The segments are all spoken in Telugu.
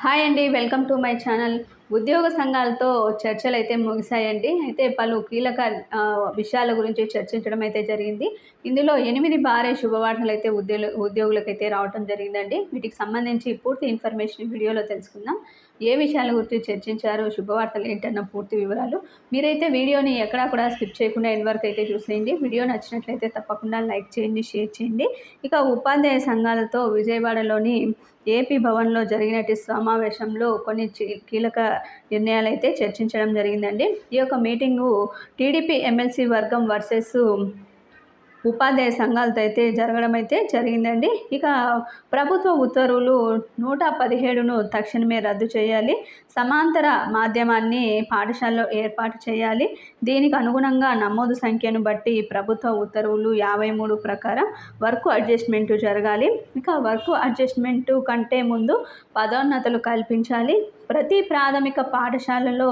హాయ్ అండి వెల్కమ్ టు మై ఛానల్ ఉద్యోగ సంఘాలతో చర్చలు అయితే ముగిశాయండి. అయితే పలు కీలక విషయాల గురించి చర్చించడం అయితే జరిగింది. ఇందులో ఎనిమిది భారీ శుభవార్తలు అయితే ఉద్యోగ ఉద్యోగులకైతే రావడం జరిగిందండి. వీటికి సంబంధించి పూర్తి ఇన్ఫర్మేషన్ వీడియోలో తెలుసుకుందాం. ఏ విషయాల గురించి చర్చించారు శుభవార్తలు ఏంటన్న పూర్తి వివరాలు మీరైతే వీడియోని ఎక్కడా కూడా స్కిప్ చేయకుండా ఎండ్ వరకు అయితే చూసేయండి. వీడియో నచ్చినట్లయితే తప్పకుండా లైక్ చేయండి షేర్ చేయండి. ఇక ఉపాధ్యాయ సంఘాలతో విజయవాడలోని ఏపీ భవన్లో జరిగినట్టు సమావేశంలో కొన్ని చి- కీలక నిర్ణయాలు అయితే చర్చించడం జరిగిందండి. ఈ యొక్క మీటింగు టీడీపీ ఎమ్మెల్సీ వర్గం వర్సెస్ ఉపాధ్యాయ సంఘాలతో అయితే జరగడం అయితే జరిగిందండి. ఇక ప్రభుత్వ ఉత్తర్వులు నూట పదిహేడును తక్షణమే రద్దు చేయాలి. సమాంతర మాధ్యమాన్ని పాఠశాలలో ఏర్పాటు చేయాలి. దీనికి అనుగుణంగా నమోదు సంఖ్యను బట్టి ప్రభుత్వ ఉత్తర్వులు యాభై మూడు ప్రకారం వర్క్ అడ్జస్ట్మెంట్ జరగాలి. ఇక వర్క్ అడ్జస్ట్మెంట్ కంటే ముందు పదోన్నతులు కల్పించాలి. ప్రతి ప్రాథమిక పాఠశాలలో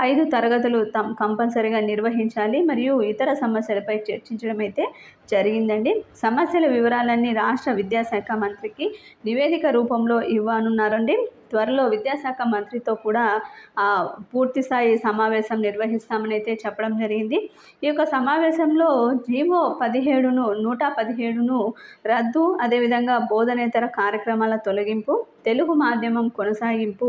ఐదు తరగతులు తమ్ కంపల్సరీగా నిర్వహించాలి. మరియు ఇతర సమస్యలపై చర్చించడం అయితే జరిగిందండి. సమస్యల వివరాలన్నీ రాష్ట్ర విద్యాశాఖ మంత్రికి నివేదిక రూపంలో ఇవ్వనున్నారండి. త్వరలో విద్యాశాఖ మంత్రితో కూడా పూర్తిస్థాయి సమావేశం నిర్వహిస్తామని అయితే చెప్పడం జరిగింది. ఈ యొక్క సమావేశంలో జీవో పదిహేడును నూట పదిహేడును రద్దు అదేవిధంగా బోధనేతర కార్యక్రమాల తొలగింపు తెలుగు మాధ్యమం కొనసాగింపు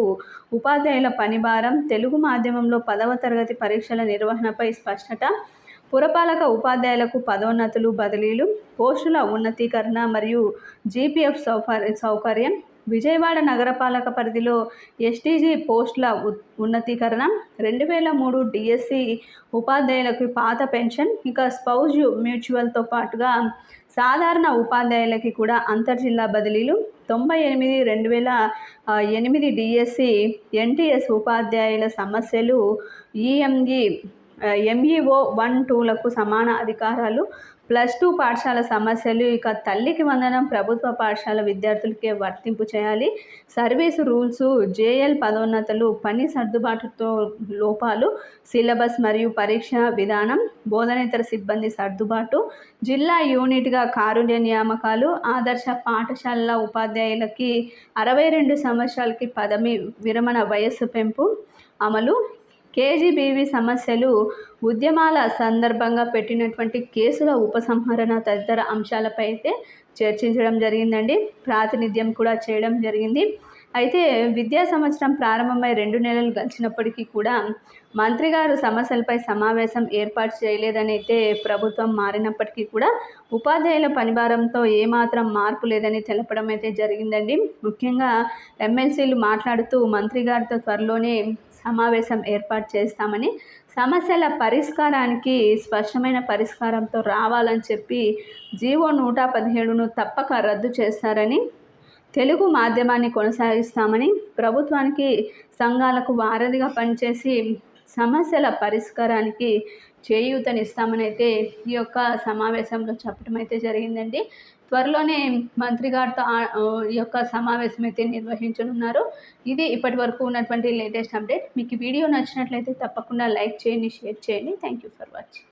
ఉపాధ్యాయుల పనిభారం తెలుగు మాధ్యమంలో పదవ తరగతి పరీక్షల నిర్వహణపై స్పష్టత పురపాలక ఉపాధ్యాయులకు పదోన్నతులు బదిలీలు పోస్టుల ఉన్నతీకరణ మరియు జీపీఎఫ్ సౌకర్య సౌకర్యం. విజయవాడ నగరపాలక పరిధిలో ఎస్టీజీ పోస్టుల ఉన్నతీకరణ. రెండు వేల మూడు డిఎస్సి ఉపాధ్యాయులకు పాత పెన్షన్. ఇంకా స్పౌజ్ మ్యూచువల్తో పాటుగా సాధారణ ఉపాధ్యాయులకి కూడా అంతర్జిల్లా బదిలీలు. తొంభై ఎనిమిది రెండు వేల ఎనిమిది డిఎస్సి ఎన్టీఎస్ ఉపాధ్యాయుల సమస్యలు ఈఎంఈ ఎంఈఓ వన్ టూలకు సమాన అధికారాలు ప్లస్ టూ పాఠశాల సమస్యలు ఇక తల్లికి వందనం ప్రభుత్వ పాఠశాల విద్యార్థులకే వర్తింపు చేయాలి. సర్వీసు రూల్స్ జేఎల్ పదోన్నతలు పని సర్దుబాటుతో లోపాలు సిలబస్ మరియు పరీక్ష విధానం బోధనేతర సిబ్బంది సర్దుబాటు జిల్లా యూనిట్గా కారుణ్య నియామకాలు ఆదర్శ పాఠశాలల ఉపాధ్యాయులకి అరవై రెండు సంవత్సరాలకి పదవి విరమణ వయస్సు పెంపు అమలు కేజీబీవీ సమస్యలు ఉద్యమాల సందర్భంగా పెట్టినటువంటి కేసుల ఉపసంహరణ తదితర అంశాలపై అయితే చర్చించడం జరిగిందండి. ప్రాతినిధ్యం కూడా చేయడం జరిగింది. అయితే విద్యా సంవత్సరం ప్రారంభమై రెండు నెలలు గడిచినప్పటికీ కూడా మంత్రి గారు సమస్యలపై సమావేశం ఏర్పాటు చేయలేదని అయితే ప్రభుత్వం మారినప్పటికీ కూడా ఉపాధ్యాయుల పనిభారంతో ఏమాత్రం మార్పు లేదని తెలపడం అయితే జరిగిందండి. ముఖ్యంగా ఎమ్మెల్సీలు మాట్లాడుతూ మంత్రి గారితో త్వరలోనే సమావేశం ఏర్పాటు చేస్తామని సమస్యల పరిష్కారానికి స్పష్టమైన పరిష్కారంతో రావాలని చెప్పి జీవో నూట పదిహేడును తప్పక రద్దు చేస్తారని తెలుగు మాధ్యమాన్ని కొనసాగిస్తామని ప్రభుత్వానికి సంఘాలకు వారధిగా పనిచేసి సమస్యల పరిష్కారానికి చేయూతనిస్తామని అయితే ఈ యొక్క సమావేశంలో చెప్పడం అయితే జరిగిందండి. త్వరలోనే మంత్రి గారితో ఈ యొక్క సమావేశం అయితే నిర్వహించనున్నారు. ఇది ఇప్పటి వరకు ఉన్నటువంటి లేటెస్ట్ అప్డేట్. మీకు వీడియో నచ్చినట్లయితే తప్పకుండా లైక్ చేయండి షేర్ చేయండి. Thank you for watching